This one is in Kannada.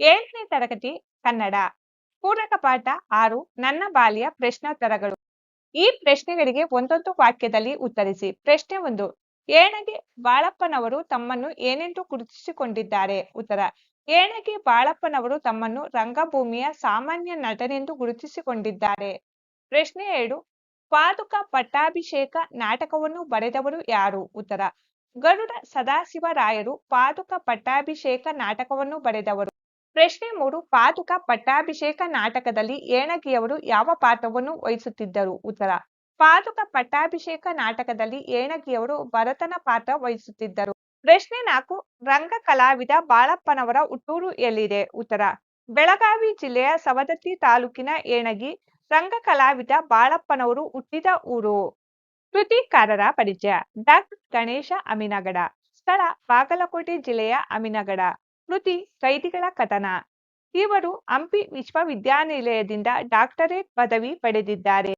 ಏಳನೇ ತರಗತಿ ಕನ್ನಡ. ಪೂರಕ ಪಾಠ ಆರು, ನನ್ನ ಬಾಲ್ಯ ಪ್ರಶ್ನೋತ್ತರಗಳು. ಈ ಪ್ರಶ್ನೆಗಳಿಗೆ ಒಂದೊಂದು ವಾಕ್ಯದಲ್ಲಿ ಉತ್ತರಿಸಿ. ಪ್ರಶ್ನೆ ಒಂದು, ಏಣಗಿ ಬಾಳಪ್ಪನವರು ತಮ್ಮನ್ನು ಏನೆಂದು ಗುರುತಿಸಿಕೊಂಡಿದ್ದಾರೆ? ಉತ್ತರ, ಏಣಗಿ ಬಾಳಪ್ಪನವರು ತಮ್ಮನ್ನು ರಂಗಭೂಮಿಯ ಸಾಮಾನ್ಯ ನಟನೆಂದು ಗುರುತಿಸಿಕೊಂಡಿದ್ದಾರೆ. ಪ್ರಶ್ನೆ ಎರಡು, ಪಾದುಕ ಪಟ್ಟಾಭಿಷೇಕ ನಾಟಕವನ್ನು ಬರೆದವರು ಯಾರು? ಉತ್ತರ, ಗರುಡ ಸದಾಶಿವರಾಯರು ಪಾದುಕ ಪಟ್ಟಾಭಿಷೇಕ ನಾಟಕವನ್ನು ಬರೆದವರು. ಪ್ರಶ್ನೆ ಮೂರು, ಪಾದುಕ ಪಟ್ಟಾಭಿಷೇಕ ನಾಟಕದಲ್ಲಿ ಏಣಗಿಯವರು ಯಾವ ಪಾತ್ರವನ್ನು ವಹಿಸುತ್ತಿದ್ದರು? ಉತ್ತರ, ಪಾದುಕ ಪಟ್ಟಾಭಿಷೇಕ ನಾಟಕದಲ್ಲಿ ಏಣಗಿಯವರು ಭರತನ ಪಾತ್ರ ವಹಿಸುತ್ತಿದ್ದರು. ಪ್ರಶ್ನೆ ನಾಲ್ಕು ರಂಗ ಕಲಾವಿದ ಬಾಳಪ್ಪನವರ ಹುಟ್ಟೂರು ಎಲ್ಲಿದೆ? ಉತ್ತರ, ಬೆಳಗಾವಿ ಜಿಲ್ಲೆಯ ಸವದತ್ತಿ ತಾಲೂಕಿನ ಏಣಗಿ ರಂಗ ಕಲಾವಿದ ಬಾಳಪ್ಪನವರು ಹುಟ್ಟಿದ ಊರು. ಕೃತಿಕಾರರ ಪರಿಚಯ, ಡಾಕ್ಟರ್ ಗಣೇಶ ಅಮಿನಗಡ, ಸ್ಥಳ, ಬಾಗಲಕೋಟೆ ಜಿಲ್ಲೆಯ ಅಮಿನಗಡ. ಕೃತಿ ಕೈದಿಗಳ ಕಥನ ಇವರು ಹಂಪಿ ವಿಶ್ವವಿದ್ಯಾನಿಲಯದಿಂದ ಡಾಕ್ಟರೇಟ್ ಪದವಿ ಪಡೆದಿದ್ದಾರೆ.